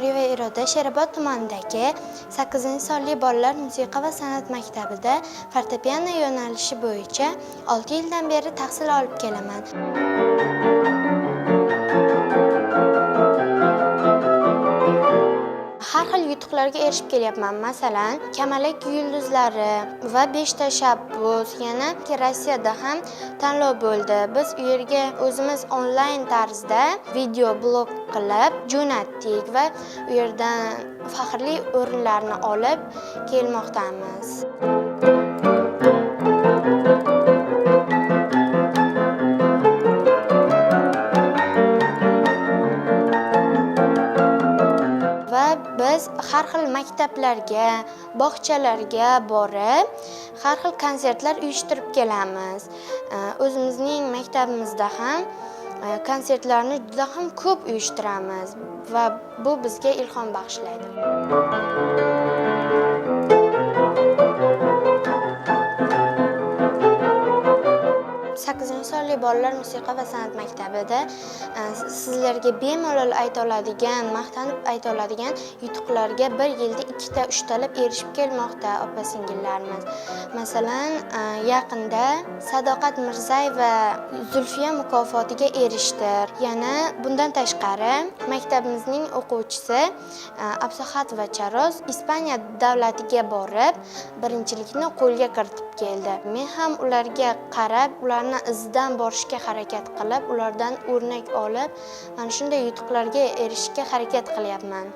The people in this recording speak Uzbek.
Shoriva Iroda Sherobod tumanidagi 8-sonli bolalar musiqa va san'at maktabida fortepiano yo'nalishi bo'yicha 6 yildan beri tahsil olib kelaman. Yutuqlarga erishib kelyapman. Masalan, Kamalak yulduzlari va 5 tashabbus, yana Rossiyada ham tanlov bo'ldi. Biz u yerga o'zimiz onlayn tarzda video blog qilib jo'natdik va u yerdan faxrli o'rinlarni olib kelmoqdamiz. Xil maktablarga, bog'chalarga borib, har xil konsertlar uyushtirib kelamiz. O'zimizning maktabimizda ham e, konsertlarni juda ham ko'p uyushtiramiz va bu bizga ilhom bag'ishlaydi. Sakkizinchi bolalar musiqa va san'at maktabida e, sizlarga bemalol ayta oladigan maqtanib ayta oladigan yutuqlarga bir yilda ikkita uchtalab erishib kelmoqda opa singillarimiz. Masalan e, yaqinda sadoqat mirzayeva zulfiya mukofotiga erishdi yana bundan tashqari maktabimizning o'quvchisi e, absohatova charoz ispaniya davlatiga borib birinchilikni qo'lga kiritib keldi. Men ham ularga qarab ularni izidan borishga harakat qilib ulardan o'rnak olib mana shunday yutuqlarga erishishga harakat qilyapman.